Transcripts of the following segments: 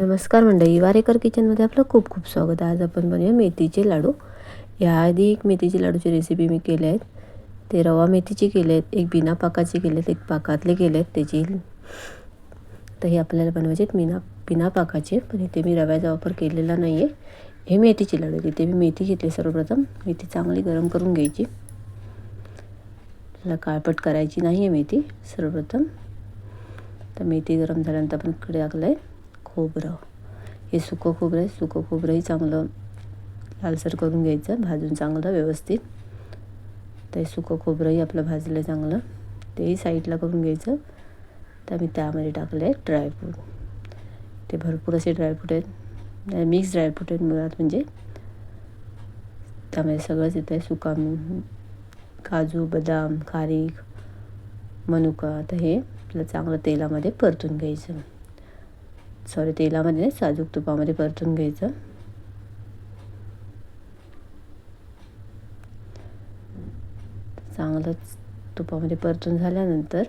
नमस्कार मंडळी वारेकर किचनमध्ये आपलं खूप खूप स्वागत. आहे आज आपण बनवूया मेथीचे लाडू. याआधी एक मेथीचे लाडूची रेसिपी मी केले आहेत. ते रवा मेथीचे केले आहेत एक बिना पाकाचे केले आहेत एक पाकातले केले आहेत त्याची. तर हे आपल्याला बनवायचे आहेत बिना बिना पाकाचे. पण इथे मी रव्याचा वापर केलेला नाही आहे हे मेथीचे लाडू तिथे इथे मी मेथी घेतली सर्वप्रथम. मेथी चांगली गरम करून घ्यायची. त्याला काळपट करायची नाही आहे मेथी सर्वप्रथम. तर मेथी गरम झाल्यानंतर आपण इकडे टाकलं आहे खोबरं. हे सुकं खोबरं आहे. सुकं खोबरंही चांगलं लालसर करून घ्यायचं. भाजून चांगलं व्यवस्थित. ते सुकं खोबरंही आपलं भाजलं चांगलं. तेही साईडला करून घ्यायचं. तर मी त्यामध्ये टाकलं आहे ड्रायफ्रूट ते भरपूर असे ड्रायफ्रूट आहेत. मिक्स ड्रायफ्रूट आहेत मुळात म्हणजे. त्यामध्ये सगळंच येतं आहे सुका काजू बदाम खारीक मनुका. तर हे आपलं चांगलं तेलामध्ये परतून घ्यायचं. सॉरी तेलामध्ये साजूक तुपामध्ये परतून घ्यायचं. चांगलंच तुपामध्ये परतून झाल्यानंतर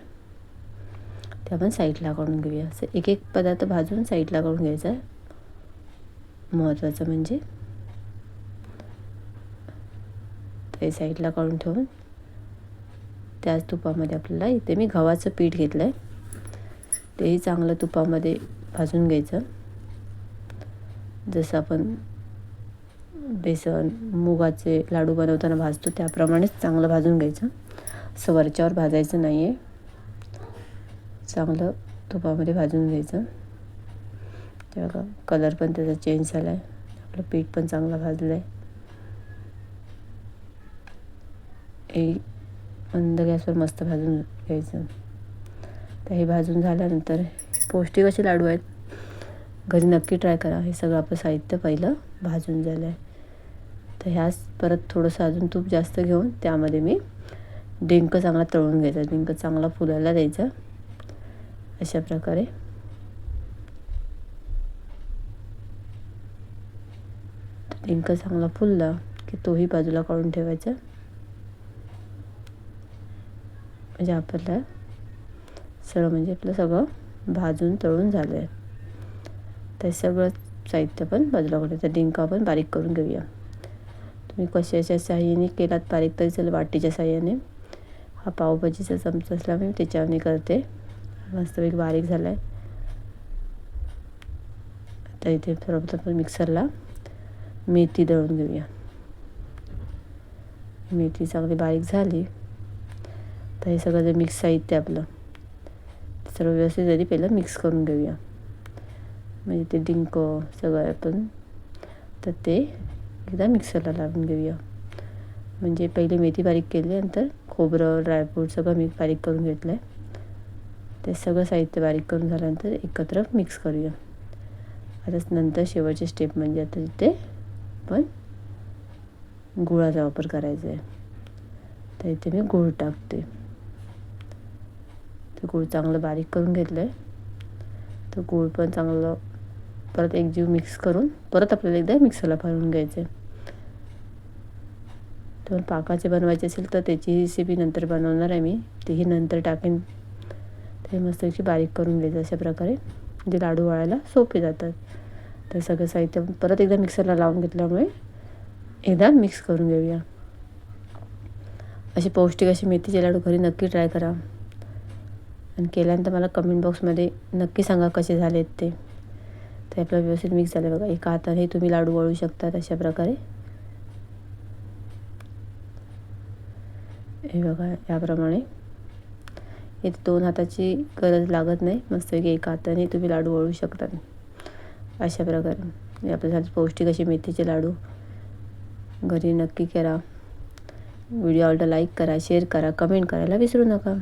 ते आपण साईडला काढून घेऊया. असं एक एक पदार्थ भाजून साईडला काढून घ्यायचा. आहे महत्त्वाचं म्हणजे ते साईडला काढून ठेवून त्याच तुपामध्ये आपल्याला इथे मी गव्हाचं पीठ घेतलं आहे तेही चांगलं तुपामध्ये भाजून घ्यायचं. जसं आपण बेसन मुगाचे लाडू बनवताना भाजतो त्याप्रमाणेच चांगलं भाजून घ्यायचं. असं वरच्यावर भाजायचं नाही आहे चांगलं तुपामध्ये भाजून घ्यायचं. तेव्हा कलर पण त्याचा चेंज झाला आहे आपलं पीठ पण चांगलं भाजलं आहे एक मंद गॅसवर मस्त भाजून घ्यायचं. तर हे भाजून झाल्यानंतर पौष्टिक असे लाडू आहेत. घरी नक्की ट्राय करा. हे सगळं आपलं साहित्य पहिलं भाजून झालं आहे तर ह्याच परत थोडंसं अजून तूप जास्त घेऊन त्यामध्ये मी डिंक चांगला तळून घ्यायचा. डिंक चांगला फुलायला द्यायचा. अशा प्रकारे. डिंक चांगला फुलला की तोही बाजूला काढून ठेवायचा. म्हणजे आपल्याला सरळ म्हणजे आपलं सगळं भाजून तळून झालं आहे ते सगळं साहित्य पण बाजूला तर डिंकं आपण बारीक करून घेऊया. तुम्ही कशाच्या साह्याने केलात बारीक तरी चल वाटीच्या साह्याने. हा पावभाजीचा चमचा असल्यामुळे त्याच्यावर करते. मस्तपैकी बारीक झाला आहे आता इथे सर्वप्रथम आपण मिक्सरला मेथी दळून घेऊया. मेथी चांगली बारीक झाली. तर हे सगळं जे मिक्स साहित्य आपलं. सर्व व्यवस्थित जरी पहिलं मिक्स करून घेऊया. म्हणजे ते डिंक सगळं आपण तर ते एकदा मिक्सरला लावून घेऊया. म्हणजे पहिले मेथी बारीक केली नंतर खोबरं ड्रायफ्रूट सगळं मी बारीक करून घेतलं आहे ते सगळं साहित्य बारीक करून झाल्यानंतर एकत्र मिक्स करूया. आता नंतर शेवटचे स्टेप म्हणजे आता तिथे पण गुळाचा वापर करायचा आहे तर इथे मी गूळ टाकते. ते गूळ चांगलं बारीक करून घेतलं आहे तर गूळ पण चांगलं परत एक जीव मिक्स करून परत आपल्याला एकदा मिक्सरला भरून घ्यायचे तर पाकाचे बनवायचे असेल तर त्याची रेसिपी नंतर बनवणार आहे मी. तेही नंतर टाकेन. ते मस्त बारीक करून घ्यायचं अशा प्रकारे. म्हणजे लाडू वाळायला सोपे जातात. तर सगळं साहित्य परत एकदा मिक्सरला लावून घेतल्यामुळे एकदा मिक्स करून घेऊया. असे पौष्टिक असे मेथीचे लाडू घरी नक्की ट्राय करा. आणि केल्यानंतर मला कमेंट बॉक्समध्ये नक्की सांगा कसे झालेत ते. ते आपलं व्यवस्थित मिक्स झालं बघा. एका हाताने तुम्ही लाडू वळू शकतात अशा प्रकारे. हे बघा याप्रमाणे. इथे दोन हाताची गरज लागत नाही. मस्तपैकी एका हाताने तुम्ही लाडू वळू शकतात. अशा प्रकारे. आपल्या पौष्टिक असे मेथीचे लाडू. घरी नक्की करा. व्हिडिओ आवडला लाईक करा शेअर करा कमेंट करायला विसरू नका.